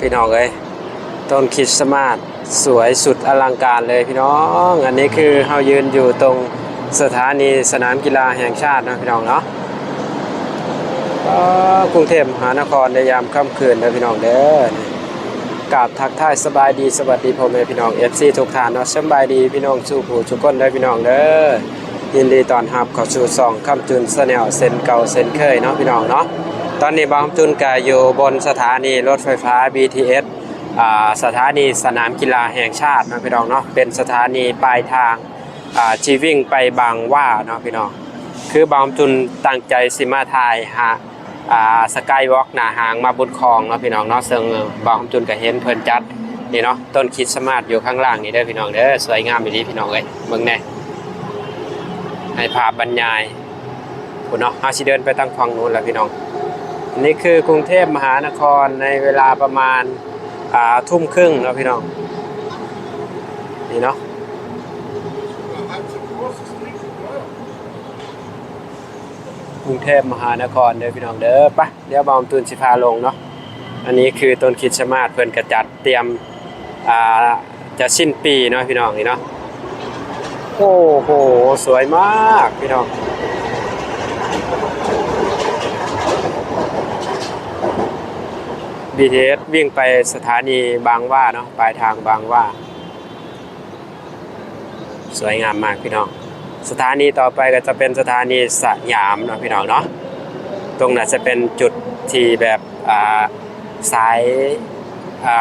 พี่น้องเอ้ยต้นคริสต์มาสสวยสุดอลังการเลยพี่น้อง อันนี้คือเฮายืนอยู่ตรงสถานีสนามกีฬาแห่งชาตินะพี่น้องเนาะก็กรุงเทพมหานครในยามค่ำคืนนะพี่น้องเด้อกราบทักทายสบายดีสวัสดีพ่อแม่พี่น้อง FC ทุกท่านเนาะสบายดีพี่น้องสู่ผู้ทุกคนเด้พี่น้องเด้อยินดีต้อนรับข้าสู่ซองคำจุนสแนลเซนเก่าเซนเคยเนาะพี่น้องเนาะ ตอนนี้บางจุนก็อยู่บนสถานีรถไฟฟ้า BTS สถานีสนามกีฬาแห่งชาตินะพี่น้องเนาะเป็นสถานีปลายทางชีวิ่งไปบางว่าเนาะพี่น้องคือบางจุนตั้งใจสิมาถ่ายหาอ่าสกายวอล์กหนาหางมาบนคลองเนาะพี่น้องเนาะซึ่งบางจุนก็เห็นเพิ่นจัดนี่เนาะต้นคิดสต์มาสอยู่ข้างล่างนี่เด้อพี่น้องเด้อสวยงามอีหลีพี่น้องเอ้ยเบิ่งแน่ให้ภาพบรรยายพุ่นเนาะเฮาสิเดินไปตั้งฝั่งนู้นแล้วพี่น้อง นี่คือกรุงเทพมหานครในเวลาประมาณาทุ่มครึ่งนะพี่น้อง นี่เนาะกรุงเทพมหานครเด้อพี่น้องเด้อปะเดี๋ยวบอมตูนสิพาลงเนาะอันนี้คือต้นคิดสมาสเพิ่นกระจัดเตรียมอ่าจะสิ้นปีเนาะพี่น้องนี่เนาะโอ้โหสวยมากพี่น้อง BTS วิ่งไปสถานีบางหว่าเนาะปลายทางบางหว่า สวยงามมากพี่น้อง สถานีต่อไปก็จะเป็นสถานีสยามเนาะพี่น้องเนาะตรงนั้นจะเป็นจุดที่แบบสาย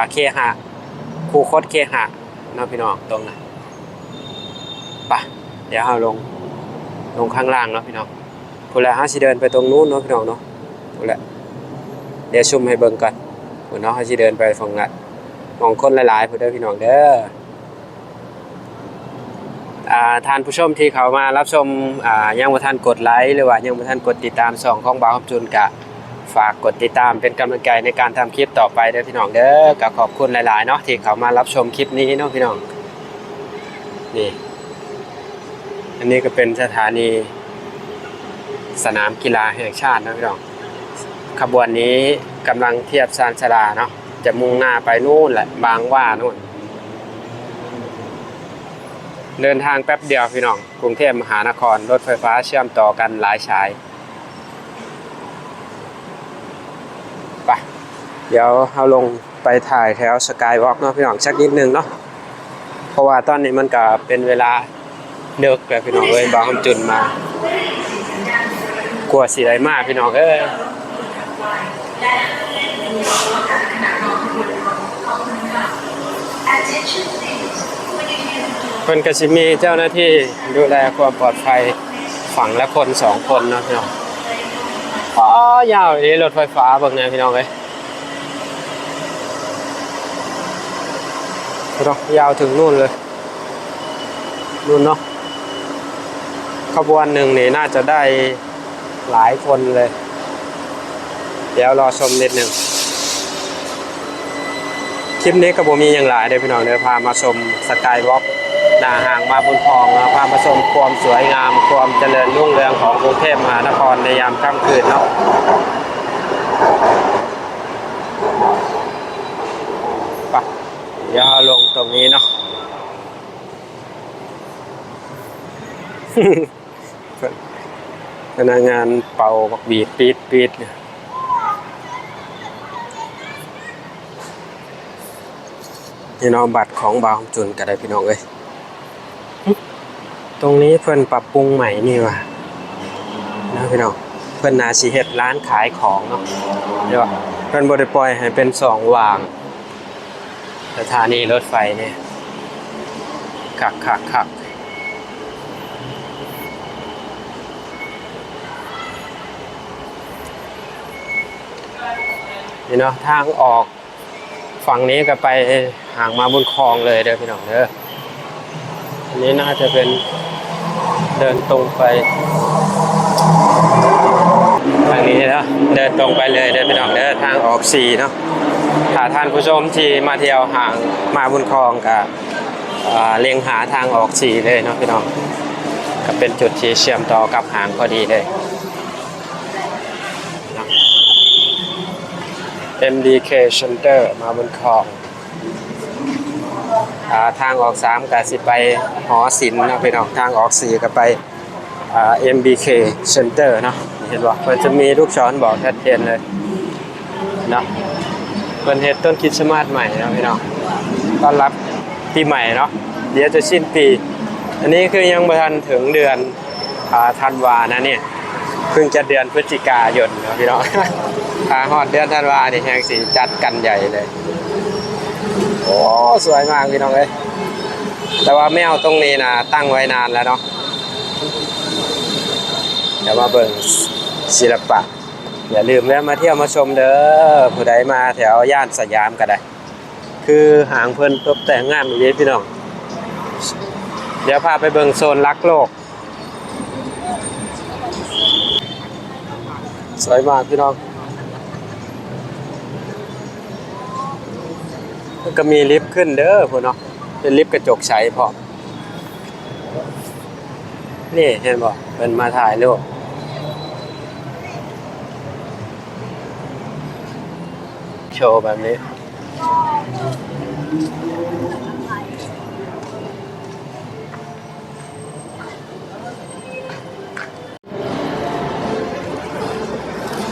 าเคหะคูคตเคหะเนาะพี่น้องตรงนั้นปะเดี๋ยวเราลงลงข้างล่างเนาะพี่น้องพูดแล้วฮะสิเดินไปตรงนู้นเนาะพี่น้องเนาะพูดแล้วเดี๋ยวชุมให้เบิ่งกัน พุ่นเนาะเขาสิเดินไปฝั่งนั้นมองคนหลายๆพุ่นเด้อพี่น้องเด้ออ่าท่านผู้ชมที่เขามารับชมอ่ายังบ่ทันกดไลค์หรือว่ายังบ่ทันกดติดตามช่องของบ่าวคำจุนกะฝากกดติดตามเป็นกำลังใจในการทำคลิปต่อไปเด้อพี่น้องเด้อก็ขอบคุณหลายๆเนาะที่เขามารับชมคลิปนี้เนาะพี่น้องนี่อันนี้ก็เป็นสถานีสนามกีฬาแห่งชาตินะพี่น้อง ขบวนนี้กำลังเทียบชานชลาเนาะจะมุ่งหน้าไปนู่นแหละบางว่านู่น เดินทางแป๊บเดียวพี่น้อง กรุงเทพมหานคร รถไฟฟ้าเชื่อมต่อกันหลายสายไปเดี๋ยวเอาลงไปถ่ายแถวสกายวอล์กเนาะพี่น้องสักนิดนึงเนาะเพราะว่าตอนนี้มันก็เป็นเวลาเดึกแล้วพี่น้องเอ้ยบางคำจุนมากลัวสีไรมากพี่น้องเอ้ย เพิ่นก็สิมีเจ้าหน้าที่ดูแลความปลอดภัยฝั่งละคนสองคนเนาะพี่น้องอ๋อยาวเลยรถไฟฟ้าเบิ่งน่พี่น้องเอ้ยเน้องยาวถึงนู่นเลยนู่นเนาะขบวนหนึ่งนี่น่าจะได้หลายคนเลย เดี๋ยวรอชมนิดหนึ่งคลิปนี้ก็บ่มีอย่างหลายเด้อพี่น้องเด้อพามาชมสกายวอล์กหน้าห่างมาบนคลองพามาชมความสวยงาม ความเจริญรุ่งเรืองของกรุงเทพมหานครในยามค่ำคืนเนาะไปเดี๋ยวเอาลงตรงนี้เนาะพนักงานเป่าบักบีดปีดปีดเนี่ย พี่น้องบัตรของบาวจุนก็ได้พี่น้องเอ้ยตรงนี้เพิ่นปรับปรุงใหม่นี่ว่ะนะพี่น้องเพิ่นนาสีเฮ็ดร้านขายของเนาะเดี๋ยวเพิ่นบ่ได้ปล่อยให้เป็นสองวางสถานีรถไฟเนี่ยคักคักคักนี่เนาะทางออกฝั่งนี้ก็ไป ห่างมาบนคลองเลยเด้อพี่น้องเด้ออันนี้น่าจะเป็นเดินตรงไปทางนี้นะเดินตรงไปเลยเด้อพี่น้องเด้อทางออกสีเนาะถ้าท่านผู้ชมที่มาเที่ยวห่างมาบนคลองกับเลียงหาทางออกสีเลยเนาะพี่น้องก็เป็นจุดที่เชื่อมต่อกับหางพอดีเลย MDK Center มาบนคลอง ทางออกสามกับสิไปหอศิลป์นะพี่น้องทางออกสี่ก็ไปอ่า MBK Center เนาะเห็นบ่มันจะมีลูกศรบอกชัดเจนเลยเนาะเพิ่นเฮ็ดต้นคิดสต์มาสใหม่เนาะพี่น้องต้อนรับปีใหม่เนาะเดี๋ยวจะสิ้นปี อันนี้คือยังบ่ทันถึงเดือนอธันวานะเนี่ยเพิ่งจะเดือนพฤศจิกายนนะพี่น้องถ้าฮอดเดือนธันวาเนี่ยแฮงสิจัดกันใหญ่เลย อ้สวยมากพี่น้องเอ้ยแต่ว่าไม่เอาตรงนี้นะตั้งไว้นานแล้วเนาะเดี๋ยวมาเบิ่งศิลปะ อย่าลืมแวะมาเที่ยวมาชมเด้อผู้ใดมาแถวย่านสยามก็ได้ คือหางเพิ่นตกแต่งงามอยู่เด้พี่น้อง เดี๋ยวพาไปเบิ่งโซนรักโลก สวยมากพี่น้อง มัน ก็มีลิฟต์ขึ้นเด้อพวกเนาะเป็นลิฟต์กระจกใสพอนี่เห็นบ่เป็นมาถ่ายรูปโชว์แบบนี้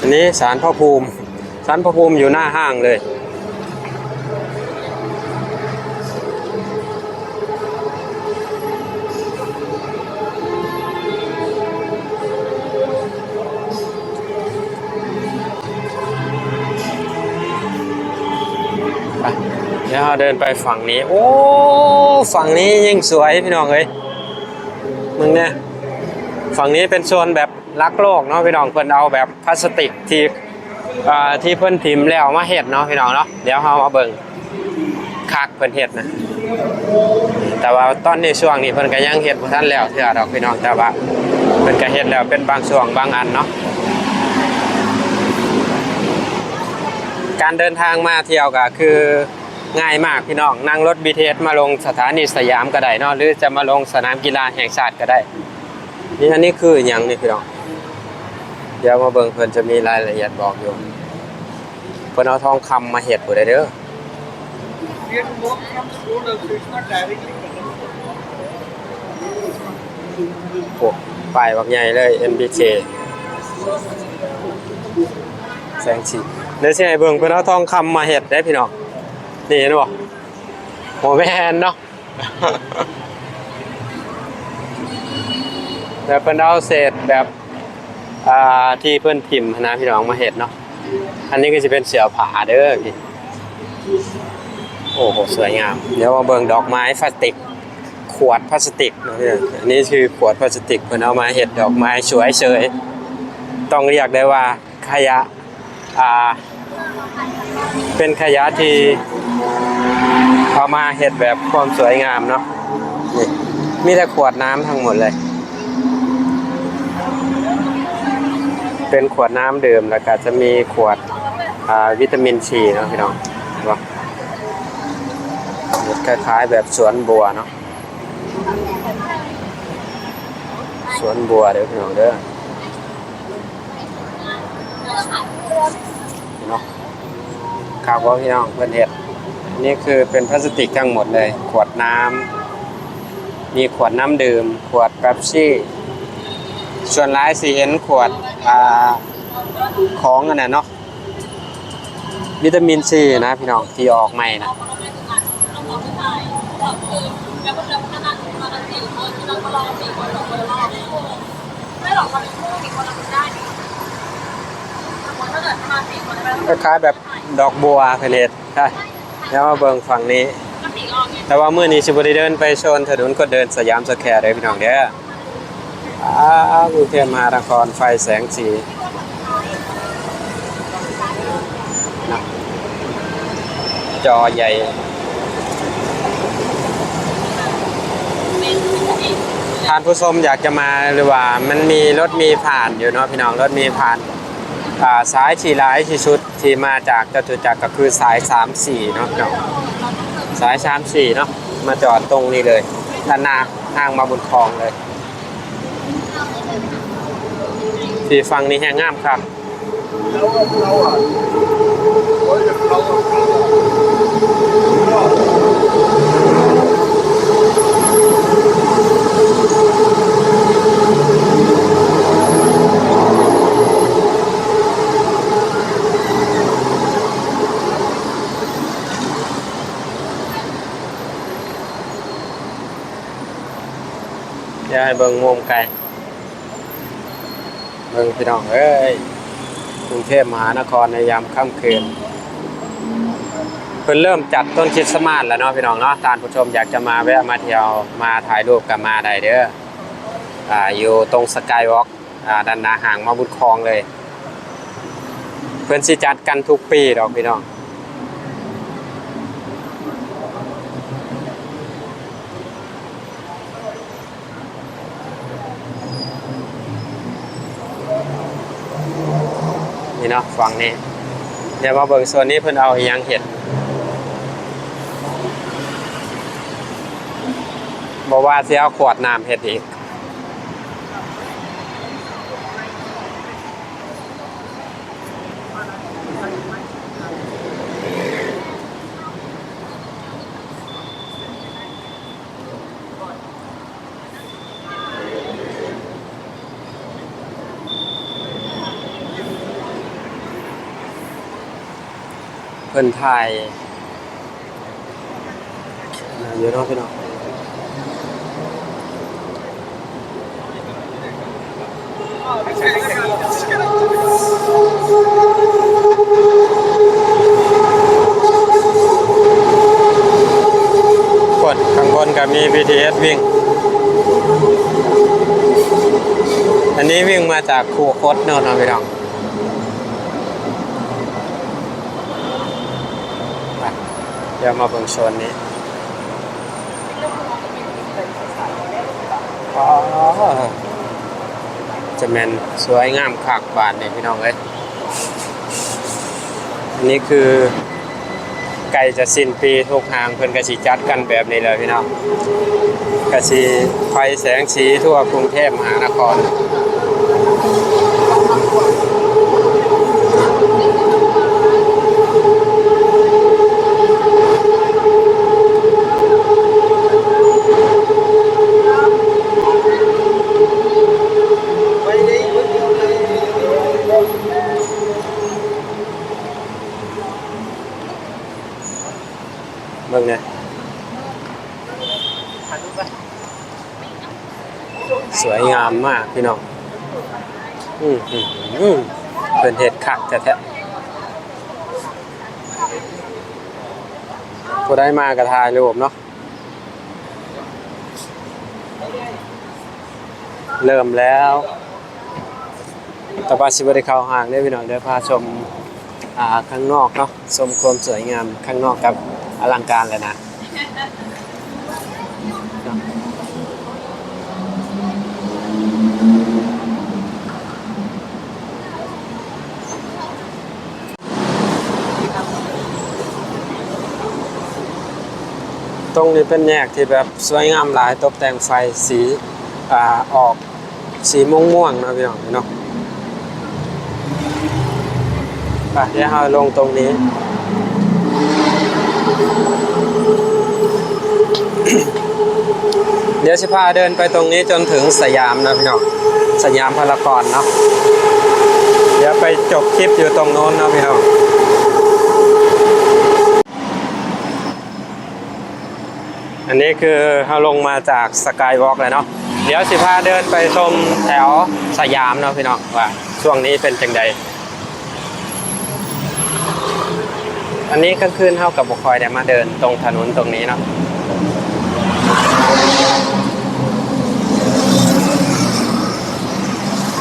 อันนี้สารพ่อภูมิสารพ่อภูมิอยู่หน้าห้างเลย ดี๋ยวเราเดินไปฝั่งนี้ โอ้ฝั่งนี้ยิ่งสวยพี่น้องเอ้ยมึงเนี่ยฝั่งนี้เป็นโซนแบบรักโลกเนาะพี่น้องเพิ่นเอาแบบพลาสติกที่ที่เพิ่นพิมพ์แล้วมาเฮ็ดเนาะพี่น้องเนาะเดี๋ยวเรามาเบิ่งคักเพิ่นเฮ็ดนะแต่ว่าตอนนี้ช่วงนี้เพิ่นก็ยังเฮ็ดบ่ทันแล้วเทื่อดอกพี่น้องแต่ว่าเพิ่นก็เฮ็ดแล้วเป็นบางช่วงบางอันเนาะการเดินทางมาเที่ยวก็คือ ง่ายมากพี่น้องนั่งรถ BTS มาลงสถานีสยามก็ได้นาะหรือจะมาลงสนามกีฬาแห่งชาติก็ได้ นี่อันนี้คืออย่างนี่พี่น้อง เดี๋ยวมาเบิ่งเพิ่นจะมีรายละเอียดบอกอยู่เพิ่นเอาทองคำมาเฮ็ดบ่ได้เด้อ We have to walk from school, so it's not directly. โอ้ป้ายบักใหญ่เลย MBK แสงสีเดี๋ยวสิให้เบิ่งเพิ่นเอาทองคำมาเฮ็ดได้พี่น้อง นี่เห็นบ่โหแม่นเนาะแบบเพิ่นเอาเศษแบบอ่าที่เพิ่นพิมพ์นะพี่น้องมาเฮ็ดเนาะอันนี้ก็จะเป็นเสือผาเด้อพี่โอ้โหสวยงาม เดี๋ยวมาเบิ่งดอกไม้พลาสติก ขวดพลาสติกนะพี่อันนี้คือขวดพลาสติกเพิ่นเอามาเฮ็ดดอกไม้สวยเฉยต้องเรียกได้ว่าขยะอ่าเป็นขยะที่ เอามาเฮ็ดแบบความสวยงามเนาะนี่มีแต่ขวดน้ำทั้งหมดเลย เป็นขวดน้ำดื่มแล้วก็จะมีขวดวิตามินซีเนาะพี่น้องคล้ายๆแบบสวนบัวเนาะสวนบัวเด้อพี่น้องเด้อเนาะข่าวว่าพี่น้องเพื่อนเห็ด นี่คือเป็นพลาสติกทั้งหมดเลย ขวดน้ำมีขวดน้ำดื่ม ขวดเป๊ปซี่ ส่วนร้ายสีเห็นขวดอของอันนั้นเนาะวิตามินซีนะพี่น้องที่ออกใหม่นะคล้ายๆแบบดอกบัวเพนเนตใช่ แล้วมาเบิ่งฝั่งนี้ก็สี่รอบไงแต่ว่ามื้อนี้สิบ่ได้เดินไปโซนถนนก็เดินสยามสแควร์เด้อพี่น้องเด้ออ้าวกรุงเทพมหานครไฟแสงสีนะจอใหญ่ท่านผู้ชมอยากจะมาหรือว่ามันมีรถมีผ่านอยู่เนาะพี่น้องรถมีผ่านอ่า สายที่ร้ายที่สุดที่มาจากจตุจักรก็คือสาย 3 4เนาะพี่น้องสาย 3 4เนาะมาจอดตรงนี้เลยด้านหน้าห้างมาบนคลองเลยที่ฟังนี้แห้งงามครับ flower. Heute blauer Brille. Dạ, เดี๋ยว ให้เบิ่งมุมไกลเบิ่งพี่น้องเอ้ยกรุงเทพมหานครในยามค่ำคืนเพิ่นเริ่มจัดต้นคริสต์มาสแล้วเนาะพี่น้องเนาะท่านผู้ชมอยากจะมาแวะมาเที่ยวมาถ่ายรูปกับมาได้เด้ออ่าอยู่ตรงสกายวอล์กอ่าด้านหน้าห่างมาบุญคลองเลย เพิ่นสิจัดกันทุกปีดอกพี่น้องี่เนาะฟังนี่เดี๋ยวมาเบิ่งโซนนี้เพิ่นเอาอยังเห็ดบอกว่าสิเอาขวดน้ำเห็ดอีก พิ่นถ่ายเยอะเนาะพี่น้องกดข้างบนก็มี BTS วิ่ง อันนี้วิ่งมาจากคูคตเนาะเนาะพี่น้อง ไปเดี๋ยวมาเบิ่งโซนนี้อ๋อจะแมนสวยงามขากบานเนี่ยพี่น้องเอ้ยอันนี้คือไก่จะสิ้นปีทุกทางเพิ่นกระสิจัดกันแบบนี้เลยพี่น้องกระสิไฟแสงสีทั่วกรุงเทพมหานคร เบิ่งเนี่ยสวยงามมาก พี่น้อง อืมอืมอืมเป็นเห็ดคักแท้ๆผู้ได้มากระทายรูปเนาะ เริ่มแล้วต่อไปสิบได้เข้าห้างได้พี่น้องเดี๋ยวพาชม อ่า ข้างนอกเนาะ ชมความสวยงามข้างนอกกับอลังการเลยนะ ตรงนี้เป็นแยกที่แบบสวยงามหลายตกแต่งไฟสีอ่าออกสีม่วงม่วงนะพี่น้องเนาะไปเดี๋ยวเราลงตรงนี้เดี๋ยวสิพาเดินไปตรงนี้จนถึงสยามนะพี่น้องสยามพารากอนเนาะเดี๋ยวไปจบคลิปอยู่ตรงโน้นนะพี่น้อง อันนี้คือเราลงมาจากสกายวอล์กเลยเนาะเดี๋ยวสิพาเดินไปชมแถวสยามเนาะพี่น้องว่าช่วงนี้เป็นจังใดอันนี้กลางคืนเท่ากับบุคอยได้มาเดินตรงถนนตรงนี้เนาะ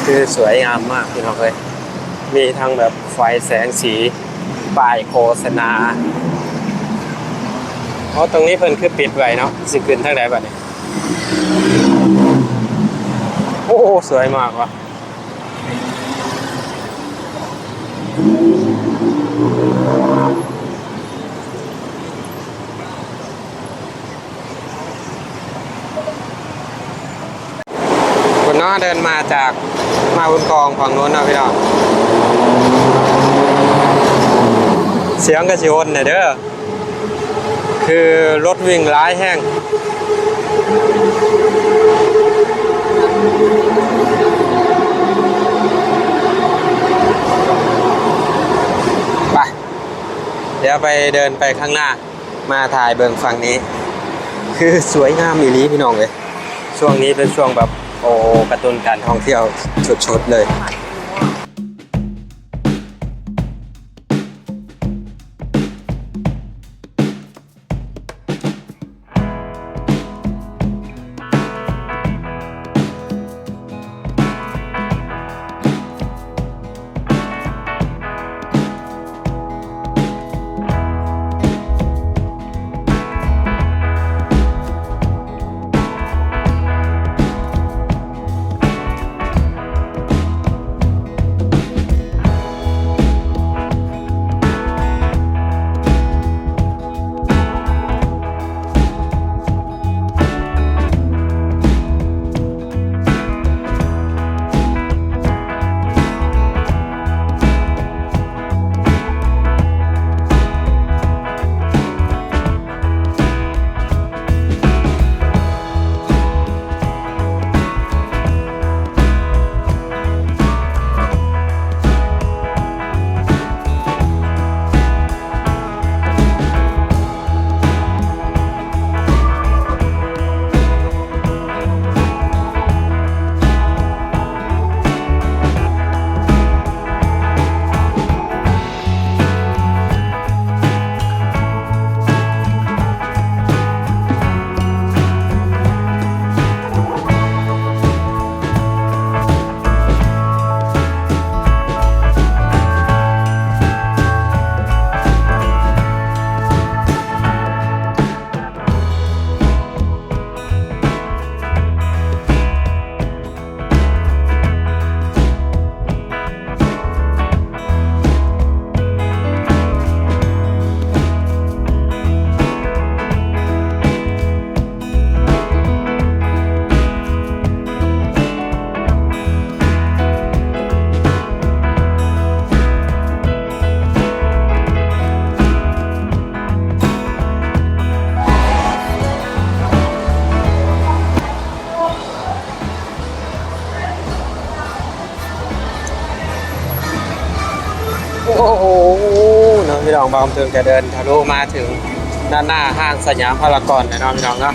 คือสวยงามมากพี่น้องเลยมีทั้งแบบไฟแสงสีป้ายโฆษณา เพราะตรงนี้เพิ่นคือปิดไว้เนาะสิขึ้นทางไหนบัดนี้ โอ้โหสวยมากว่ะคุณน้าเดินมาจากมาบุญกองฝั่งโน้นนะพี่น้องเสียงกระชิวนเนี่ยเด้อ คือรถวิ่งร้ายแห้ง ไป เดี๋ยวไปเดินไปข้างหน้า มาถ่ายเบิงฝั่งนี้ คือสวยงามอีหลีพี่น้องเลย ช่วงนี้เป็นช่วงแบบโอ้กระตุ้นการท่องเที่ยวชุดๆเลย องพี่น้องบางถึงจะเดินทะลุมาถึงด้านหน้าห้างสยามพารากอนนะน้องพี่น้องเนาะ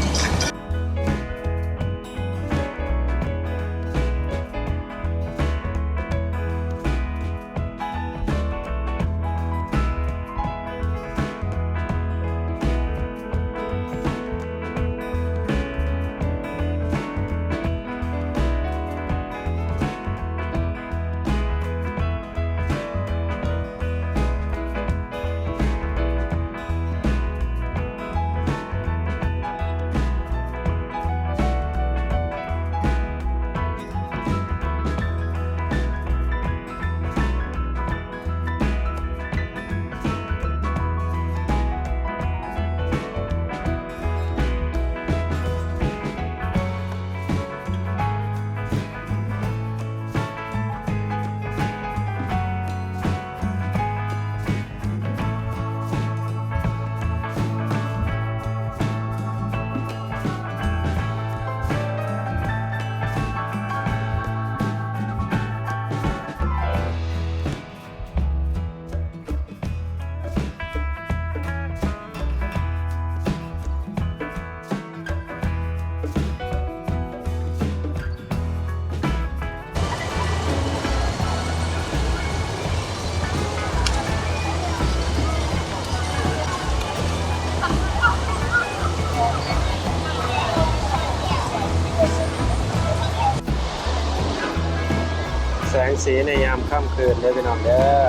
แสงสีในยามค่ำคืนเลยพี่น้องเด้อ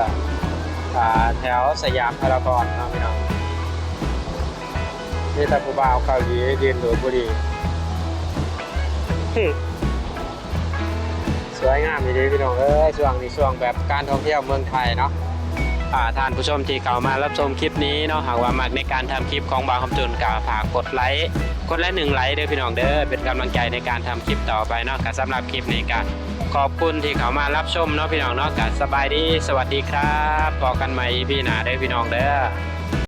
อ่าแถวสยามพารากอนนะพี่น้องนี่ตะกูบ่าวเกาหลียืนดูดบุรีสวยงามดีพี่น้องเอ้ยช่วงนี้ช่วงแบบการท่องเที่ยวเมืองไทยเนาะอ่าท่านผู้ชมที่เข้ามารับชมคลิปนี้เนาะหากว่ามักในการทำคลิปของบางคำจุนกาฝากกดไลค์กดไลค์หนึ่งไลค์เด้อพี่น้องเด้อเป็นกำลังใจในการทำคลิปต่อไปเนาะก็สำหรับคลิปนี้ก็ ขอบคุณที่เขามารับชมเนาะพี่น้องเนาะกัสบายดี สวัสดีครับพอกันใหม่พี่หนาเด้อพี่น้องเด้อ